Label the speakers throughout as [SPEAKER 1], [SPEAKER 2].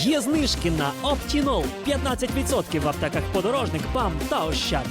[SPEAKER 1] Є знижки на Оптінол 15% в аптеках подорожник, ПАМ та Ощад.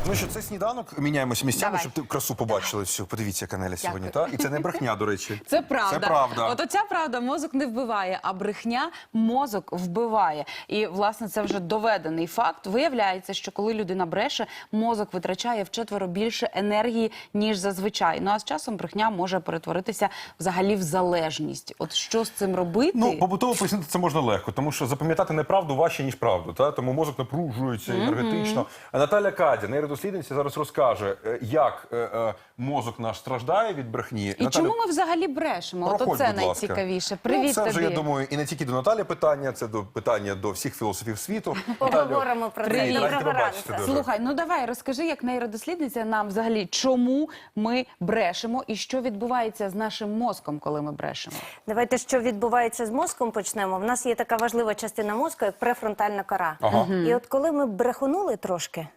[SPEAKER 2] Так, ну що це сніданок. Міняємося місцями,
[SPEAKER 3] Давай.
[SPEAKER 2] щоб ти красу побачили всю. Подивіться, яка Неля сьогодні. Та? І це не брехня, до речі.
[SPEAKER 3] Це правда.
[SPEAKER 2] Це правда.
[SPEAKER 3] От оця правда мозок не вбиває, а брехня мозок вбиває. І власне це вже доведений факт. Виявляється, що коли людина бреше, мозок витрачає вчетверо більше енергії ніж зазвичай. Ну а з часом брехня може перетворитися взагалі в залежність. От що з цим робити?
[SPEAKER 2] Ну, побутово пояснити це можна легко, тому що запам'ятати неправду важче, ніж правду. Та? Тому мозок напружується енергетично. А Наталя Кадя, нейродослідниця, зараз розкаже, е, як е, е, мозок наш страждає від брехні.
[SPEAKER 3] І чому ми взагалі брешемо? От це
[SPEAKER 2] будь ласка.
[SPEAKER 3] найцікавіше.
[SPEAKER 2] Ну,
[SPEAKER 3] Привіт
[SPEAKER 2] це
[SPEAKER 3] тобі.
[SPEAKER 2] вже, я думаю, і не тільки до Наталі питання, це до питання до всіх філософів світу.
[SPEAKER 4] Поговоримо про це.
[SPEAKER 3] Слухай, ну давай розкажи, як нейродослідниця нам взагалі, чому ми брешемо і що відбувається з нашим мозком, коли ми брешемо.
[SPEAKER 4] Давайте що відбувається з мозком, почнемо. В нас є така важлива частина мозку, як префронтальна кора.
[SPEAKER 2] Ага.
[SPEAKER 4] І от коли ми брехунули трошки.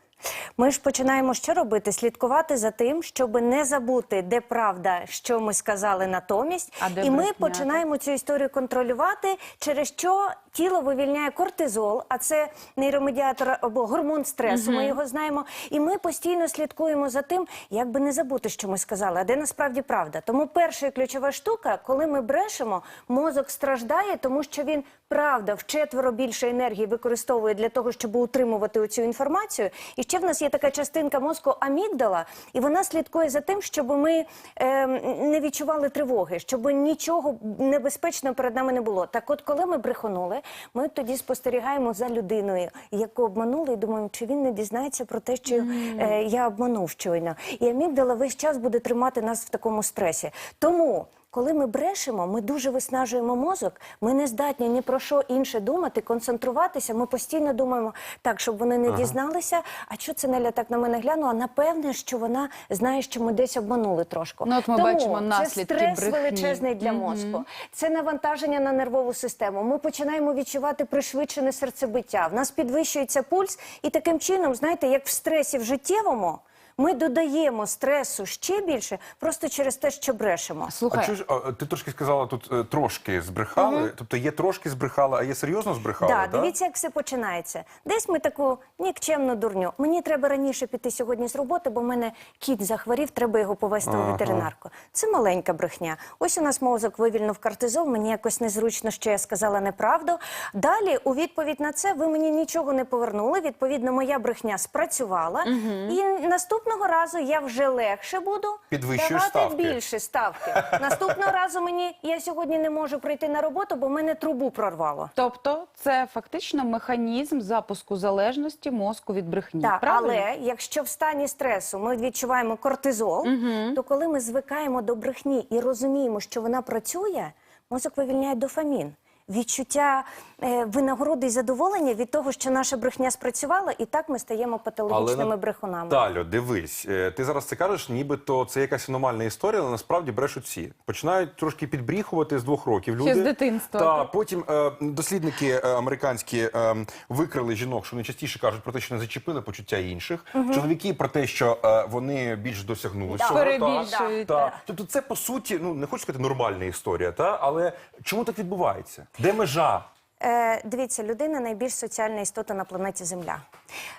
[SPEAKER 4] Ми ж починаємо що робити? Слідкувати за тим, щоб не забути, де правда, що ми сказали натомість.
[SPEAKER 3] А де
[SPEAKER 4] і ми
[SPEAKER 3] брехня,
[SPEAKER 4] починаємо цю історію контролювати, через що тіло вивільняє кортизол, а це нейромедіатор або гормон стресу. Ми його знаємо. І ми постійно слідкуємо за тим, як би не забути, що ми сказали, а де насправді правда. Тому перша і ключова штука, коли ми брешемо, мозок страждає, тому що він правда вчетверо більше енергії використовує для того, щоб утримувати оцю інформацію. І ще в нас є така частинка мозку амігдала, і вона слідкує за тим, щоб ми е, не відчували тривоги, щоб нічого небезпечного перед нами не було. Так, от, коли ми брехонули, ми тоді спостерігаємо за людиною, яку обманули, і думаємо, чи він не дізнається про те, що е, я обманув щойно. І амігдала весь час буде тримати нас в такому стресі. Тому. Коли ми брешемо, ми дуже виснажуємо мозок. Ми не здатні ні про що інше думати, концентруватися. Ми постійно думаємо так, щоб вони не дізналися. А що це Неля так на мене глянула? Напевне, що вона знає, що ми десь обманули трошки.
[SPEAKER 3] Ну, от ми
[SPEAKER 4] Тому
[SPEAKER 3] бачимо
[SPEAKER 4] це стрес
[SPEAKER 3] брехні.
[SPEAKER 4] величезний для мозку. Це навантаження на нервову систему. Ми починаємо відчувати пришвидшене серцебиття. В нас підвищується пульс, і таким чином, знаєте, як в стресі в життєвому. Ми додаємо стресу ще більше просто через те, що брешемо.
[SPEAKER 2] А
[SPEAKER 3] Слухай,
[SPEAKER 2] чого ж а, ти трошки сказала тут е, трошки збрехали? Тобто є трошки збрехали, а є серйозно збрехали?
[SPEAKER 4] Так,
[SPEAKER 2] да?
[SPEAKER 4] дивіться, як все починається. Десь ми таку нікчемну дурню. Мені треба раніше піти сьогодні з роботи, бо в мене кіт захворів, треба його повезти у ветеринарку. Це маленька брехня. Ось у нас мозок вивільнив кортизол, мені якось незручно, що я сказала неправду. Далі, у відповідь на це, ви мені нічого не повернули. Відповідно, моя брехня спрацювала. І наступного разу я вже легше буду
[SPEAKER 2] Підвищуєш
[SPEAKER 4] давати
[SPEAKER 2] ставки.
[SPEAKER 4] більше ставки. Наступного разу мені я сьогодні не можу прийти на роботу, бо мене трубу прорвало.
[SPEAKER 3] тобто це фактично механізм запуску залежності мозку від брехні.
[SPEAKER 4] Так,
[SPEAKER 3] правильно?
[SPEAKER 4] але якщо в стані стресу ми відчуваємо кортизол, то коли ми звикаємо до брехні і розуміємо, що вона працює, мозок вивільняє дофамін. Відчуття е, винагороди і задоволення від того, що наша брехня спрацювала, і так ми стаємо патологічними
[SPEAKER 2] на-
[SPEAKER 4] брехунами.
[SPEAKER 2] Талю, дивись, е, ти зараз це кажеш, нібито це якась аномальна історія, але насправді брешуть всі. Починають трошки підбріхувати з двох років. Люди
[SPEAKER 3] Ще з дитинства.
[SPEAKER 2] Та потім е, дослідники е, американські е, викрили жінок, що вони частіше кажуть про те, що не зачепили почуття інших. Чоловіки про те, що е, вони більш досягнули
[SPEAKER 4] Да.
[SPEAKER 2] цього. та.
[SPEAKER 3] Перебільшують,
[SPEAKER 2] Та. Тобто, це по суті, ну не хочу сказати нормальна історія, та але чому так відбувається? Де межа?
[SPEAKER 4] Е, дивіться, людина найбільш соціальна істота на планеті Земля.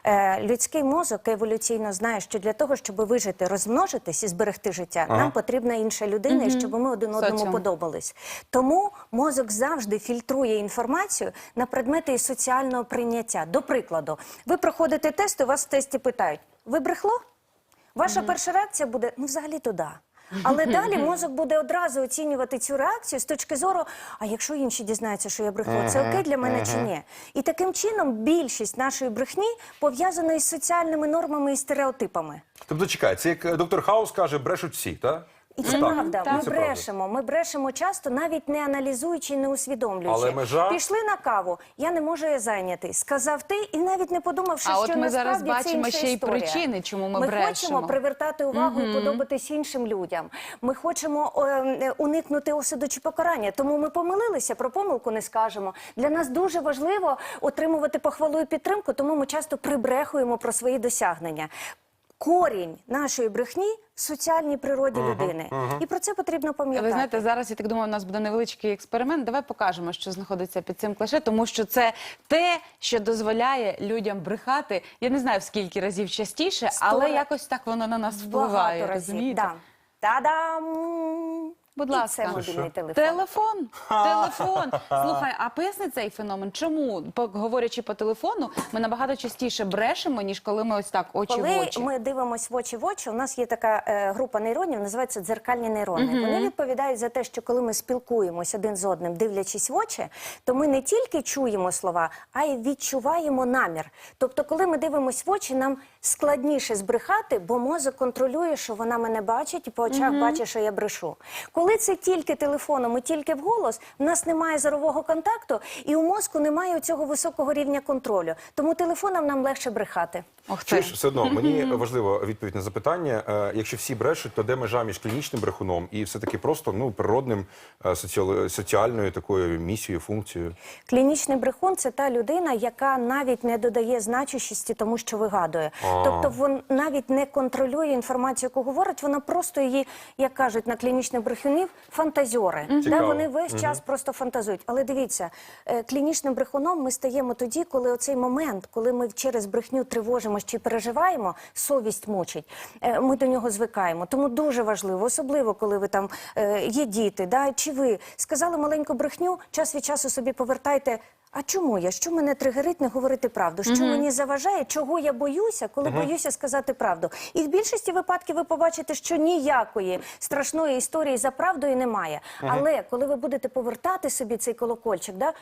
[SPEAKER 4] Е, людський мозок еволюційно знає, що для того, щоб вижити, розмножитись і зберегти життя, нам потрібна інша людина, і щоб ми один одному
[SPEAKER 3] Соціум.
[SPEAKER 4] подобались. Тому мозок завжди фільтрує інформацію на предмети і соціального прийняття. До прикладу, ви проходите тест, і вас в тесті питають: ви брехло? Ваша перша реакція буде ну взагалі туди. Але далі мозок буде одразу оцінювати цю реакцію з точки зору: а якщо інші дізнаються, що я брехло, це окей для мене чи ні? І таким чином більшість нашої брехні пов'язана із соціальними нормами і стереотипами.
[SPEAKER 2] Тобто, чекай, це як е, доктор Хаус каже, брешуть всі, так?
[SPEAKER 4] І це правда.
[SPEAKER 3] так.
[SPEAKER 4] Ми
[SPEAKER 2] Це правда.
[SPEAKER 4] брешемо. Ми брешемо часто, навіть не аналізуючи, не усвідомлюючи.
[SPEAKER 2] Але межа?
[SPEAKER 4] Пішли на каву. Я не можу я зайнятий. Сказав ти, і навіть не подумавши,
[SPEAKER 3] А
[SPEAKER 4] що
[SPEAKER 3] от ми зараз
[SPEAKER 4] насправді це
[SPEAKER 3] бачимо
[SPEAKER 4] інша
[SPEAKER 3] ще й
[SPEAKER 4] історія.
[SPEAKER 3] причини, чому ми
[SPEAKER 4] Ми
[SPEAKER 3] брешемо.
[SPEAKER 4] хочемо привертати увагу і подобатись іншим людям. Ми хочемо е, е, уникнути осуду чи покарання. Тому ми помилилися, про помилку не скажемо. Для нас дуже важливо отримувати похвалу і підтримку, тому ми часто прибрехуємо про свої досягнення. Корінь нашої брехні в соціальній природі людини. І про це потрібно пам'ятати.
[SPEAKER 3] Ви знаєте, зараз я так думаю, у нас буде невеличкий експеримент. Давай покажемо, що знаходиться під цим клише, тому що це те, що дозволяє людям брехати. Я не знаю в скільки разів частіше, але якось так воно на нас впливає.
[SPEAKER 4] Багато разів.
[SPEAKER 3] розумієте?
[SPEAKER 4] Да. Та-дам!
[SPEAKER 3] Будь ласка,
[SPEAKER 4] це мобільний телефон.
[SPEAKER 3] Телефон, телефон. Слухай, а поясни цей феномен. Чому, по- говорячи по телефону, ми набагато частіше брешемо, ніж коли ми ось так очі в
[SPEAKER 4] Коли ми дивимося в очі в очі, у нас є така е, група нейронів, називається дзеркальні нейрони. Вони відповідають за те, що коли ми спілкуємось один з одним, дивлячись в очі, то ми не тільки чуємо слова, а й відчуваємо намір. Тобто, коли ми дивимося в очі, нам складніше збрехати, бо мозок контролює, що вона мене бачить, і по очах бачить, що я брешу. Коли це тільки телефоном і тільки вголос, в нас немає зорового контакту, і у мозку немає цього високого рівня контролю. Тому телефоном нам легше брехати.
[SPEAKER 3] Ох ти.
[SPEAKER 2] Чуєш, все одно мені важливо відповідь на запитання. Е, Якщо всі брешуть, то де межа між клінічним брехуном і все таки просто ну природним е, соціал- соціальною такою місією, функцією?
[SPEAKER 4] Клінічний брехун це та людина, яка навіть не додає значущості тому, що вигадує. Тобто він навіть не контролює інформацію, яку говорить, вона просто її, як кажуть на клінічних брехунів, фантазьори. Да, вони весь час просто фантазують. Але дивіться, е, клінічним брехуном ми стаємо тоді, коли оцей момент, коли ми через брехню тривожимося чи переживаємо, совість мучить. е, Ми до нього звикаємо. Тому дуже важливо, особливо коли ви там е, є діти, да, чи ви сказали маленьку брехню, час від часу собі повертайте. А чому я? Що мене тригерить не говорити правду? Що мені заважає? Чого я боюся, коли боюся сказати правду? І в більшості випадків ви побачите, що ніякої страшної історії за правдою немає. Але коли ви будете повертати собі цей колокольчик, да,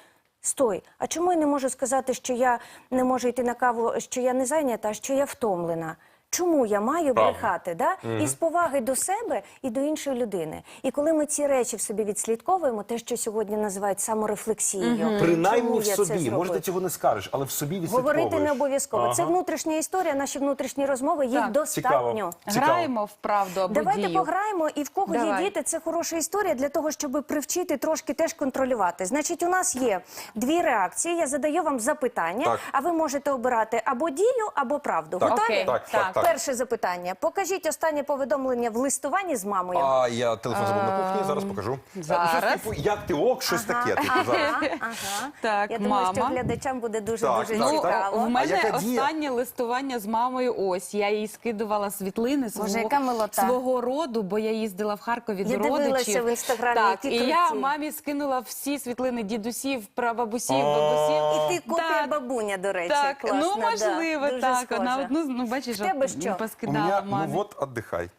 [SPEAKER 4] Стой, а чому я не можу сказати, що я не можу йти на каву, що я не зайнята, а що я втомлена? Чому я маю
[SPEAKER 2] Правда.
[SPEAKER 4] брехати? Да? І з поваги до себе і до іншої людини. І коли ми ці речі в собі відслідковуємо, те, що сьогодні називають саморефлексією,
[SPEAKER 2] Принаймні
[SPEAKER 4] чому
[SPEAKER 2] в
[SPEAKER 4] я це
[SPEAKER 2] собі. Може, ти цього не скажеш, але в собі відслідковуєш.
[SPEAKER 4] Говорити не обов'язково. Це внутрішня історія, наші внутрішні розмови, їх
[SPEAKER 3] Так.
[SPEAKER 4] достатньо.
[SPEAKER 2] Цікаво.
[SPEAKER 3] Граємо в правду або
[SPEAKER 4] Давайте
[SPEAKER 3] дію.
[SPEAKER 4] пограємо, і в кого
[SPEAKER 3] Давай.
[SPEAKER 4] є діти, це хороша історія для того, щоб привчити трошки теж контролювати. Значить, у нас є дві реакції. Я задаю вам запитання,
[SPEAKER 2] Так.
[SPEAKER 4] а ви можете обирати або дію, або правду.
[SPEAKER 2] Так,
[SPEAKER 4] Готові?
[SPEAKER 2] Так, так,
[SPEAKER 3] Так.
[SPEAKER 2] Так.
[SPEAKER 4] Перше запитання. Покажіть останнє повідомлення в листуванні з мамою.
[SPEAKER 2] А я телефон забув на кухні, зараз покажу. Е,
[SPEAKER 3] зараз.
[SPEAKER 2] щось типу, як ти ок, щось таке. Типу, зараз.
[SPEAKER 4] Ага, ага.
[SPEAKER 3] Так,
[SPEAKER 4] Я думаю, що
[SPEAKER 3] мама.
[SPEAKER 4] глядачам буде дуже
[SPEAKER 2] Так,
[SPEAKER 4] дуже
[SPEAKER 2] так,
[SPEAKER 3] Ну,
[SPEAKER 4] цікаво.
[SPEAKER 3] в
[SPEAKER 2] А
[SPEAKER 3] мене
[SPEAKER 2] яка дія?
[SPEAKER 3] останнє листування з мамою. Ось я їй скидувала світлини свого,
[SPEAKER 4] яка милота.
[SPEAKER 3] свого роду, бо я їздила в Харкові
[SPEAKER 4] Я
[SPEAKER 3] до родичів.
[SPEAKER 4] дивилася в Інстаграмі,
[SPEAKER 3] Так,
[SPEAKER 4] які
[SPEAKER 3] і я
[SPEAKER 4] круті.
[SPEAKER 3] мамі скинула всі світлини дідусів, прабабусів, бабусів.
[SPEAKER 4] І ти копія
[SPEAKER 3] Так.
[SPEAKER 4] бабуня, до речі.
[SPEAKER 3] Так,
[SPEAKER 4] класна,
[SPEAKER 3] ну
[SPEAKER 4] да.
[SPEAKER 3] можливо,
[SPEAKER 4] Дуже
[SPEAKER 3] так.
[SPEAKER 4] схожа.
[SPEAKER 3] Вона одну, ну бачиш,
[SPEAKER 4] В тебе що?
[SPEAKER 2] У
[SPEAKER 3] поскидала
[SPEAKER 2] мене,
[SPEAKER 3] мамі.
[SPEAKER 2] ну от, отдихай.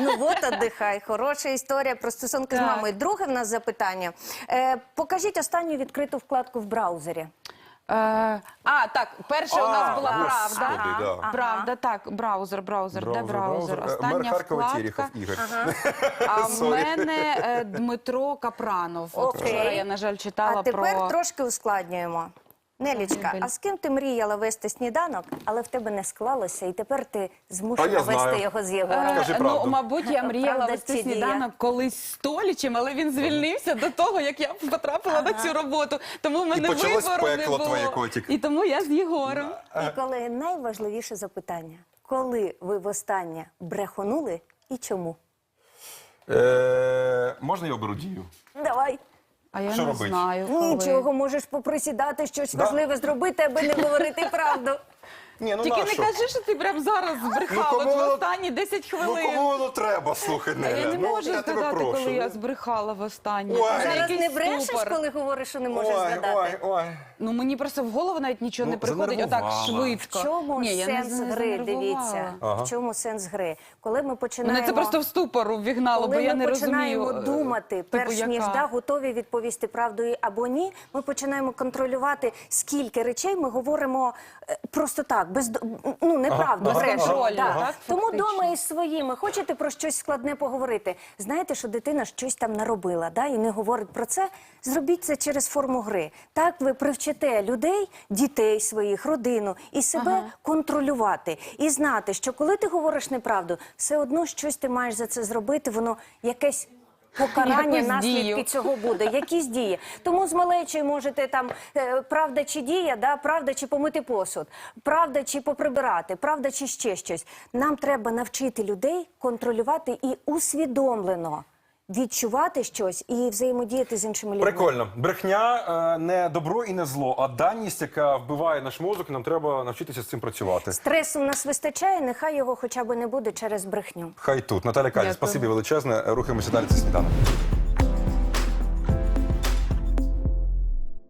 [SPEAKER 4] Ну от отдихай. Хороша історія про стосунки з
[SPEAKER 3] Так.
[SPEAKER 4] мамою. Друге в нас запитання. Е, покажіть останню відкриту вкладку в браузері.
[SPEAKER 3] Е, а, так, перша у
[SPEAKER 2] А,
[SPEAKER 3] нас була
[SPEAKER 2] господи,
[SPEAKER 3] правда.
[SPEAKER 2] да.
[SPEAKER 4] Ага.
[SPEAKER 3] Правда, так, браузер, браузер, де браузер?
[SPEAKER 2] Е,
[SPEAKER 3] Остання
[SPEAKER 2] Мер Харкова
[SPEAKER 3] вкладка.
[SPEAKER 2] Ігор.
[SPEAKER 3] А в
[SPEAKER 2] Sorry.
[SPEAKER 3] мене е, Дмитро Капранов. От
[SPEAKER 4] Окей.
[SPEAKER 3] вчора я, на жаль, читала
[SPEAKER 4] А тепер
[SPEAKER 3] про...
[SPEAKER 4] трошки ускладнюємо. Нелічка, а з ким ти мріяла вести сніданок, але в тебе не склалося, і тепер ти змушена вести
[SPEAKER 2] знаю.
[SPEAKER 4] його з
[SPEAKER 3] Е,
[SPEAKER 4] Єгором.
[SPEAKER 2] Скажи
[SPEAKER 3] ну, мабуть, я мріяла
[SPEAKER 4] Правда
[SPEAKER 3] вести
[SPEAKER 4] чи
[SPEAKER 3] сніданок колись з Толічем, але він звільнився до того, як я потрапила на цю роботу. Тому в мене
[SPEAKER 2] почалось
[SPEAKER 3] вибору не
[SPEAKER 2] пекло
[SPEAKER 3] було.
[SPEAKER 2] твоє, котик.
[SPEAKER 3] І тому я з Єгором.
[SPEAKER 4] І коли найважливіше запитання: коли ви востаннє брехонули і чому?
[SPEAKER 2] Е, Можна я оберу дію?
[SPEAKER 4] Давай.
[SPEAKER 3] А я
[SPEAKER 2] Що
[SPEAKER 3] не
[SPEAKER 2] робить?
[SPEAKER 3] знаю, коли.
[SPEAKER 4] Нічого, можеш поприсідати, щось
[SPEAKER 2] Да?
[SPEAKER 4] важливе зробити, аби не говорити правду.
[SPEAKER 2] Ні, ну
[SPEAKER 3] Тільки
[SPEAKER 2] нащо?
[SPEAKER 3] не кажи, що ти прям зараз збрехала
[SPEAKER 2] Ну,
[SPEAKER 3] от
[SPEAKER 2] кому
[SPEAKER 3] в
[SPEAKER 2] воно-
[SPEAKER 3] останні 10
[SPEAKER 2] Ну
[SPEAKER 3] хвилин.
[SPEAKER 2] кому воно треба, слухай, Неля?
[SPEAKER 3] я не
[SPEAKER 2] ну,
[SPEAKER 3] можу
[SPEAKER 2] я тебе
[SPEAKER 3] згадати,
[SPEAKER 2] прошу.
[SPEAKER 3] коли я збрехала в останнє.
[SPEAKER 2] Ой.
[SPEAKER 3] Це
[SPEAKER 4] Зараз
[SPEAKER 3] якийсь
[SPEAKER 4] не брешеш,
[SPEAKER 3] ступор.
[SPEAKER 4] коли говориш, що не можеш
[SPEAKER 2] Ой,
[SPEAKER 4] згадати.
[SPEAKER 2] ой, ой.
[SPEAKER 3] Ну мені просто в голову навіть нічого
[SPEAKER 2] Ну,
[SPEAKER 3] не приходить отак
[SPEAKER 2] занервувала.
[SPEAKER 3] швидко.
[SPEAKER 4] В чому
[SPEAKER 3] Ні, я не
[SPEAKER 4] сенс гри?
[SPEAKER 3] занервувала.
[SPEAKER 4] Дивіться,
[SPEAKER 2] Ага.
[SPEAKER 4] в чому сенс гри? Коли ми починаємо
[SPEAKER 3] Мене це просто в ступор ввігнало,
[SPEAKER 4] Коли
[SPEAKER 3] бо я
[SPEAKER 4] ми
[SPEAKER 3] не
[SPEAKER 4] починаємо
[SPEAKER 3] розумію. е,
[SPEAKER 4] думати,
[SPEAKER 3] типу,
[SPEAKER 4] перш ніж
[SPEAKER 3] яка.
[SPEAKER 4] да, готові відповісти правдою або ні, ми починаємо контролювати, скільки речей ми говоримо е, просто так, без ну неправду,
[SPEAKER 3] Ага,
[SPEAKER 4] брешемо,
[SPEAKER 3] безконтрольно,
[SPEAKER 4] да.
[SPEAKER 3] так,
[SPEAKER 4] Тому дома із своїми хочете про щось складне поговорити. Знаєте, що дитина щось там наробила, да, і не говорить про це. Зробіть це через форму гри. Так ви привчите людей, дітей своїх, родину і себе контролювати і знати, що коли ти говориш неправду, все одно щось ти маєш за це зробити, воно якесь покарання
[SPEAKER 3] Якусь
[SPEAKER 4] наслідки
[SPEAKER 3] дію.
[SPEAKER 4] цього буде, якісь дії. Тому з малечою можете там е, правда чи дія, да, правда чи помити посуд, правда чи поприбирати, правда чи ще щось. Нам треба навчити людей контролювати і усвідомлено відчувати щось і взаємодіяти з іншими людьми.
[SPEAKER 2] Прикольно. Брехня е, не добро і не зло, а даність, яка вбиває наш мозок, і нам треба навчитися з цим працювати.
[SPEAKER 4] Стресу в нас вистачає, нехай його хоча б не буде через брехню.
[SPEAKER 2] Хай тут. Наталя Кадя, спасибі величезне. Рухаємося далі. Це сніданок.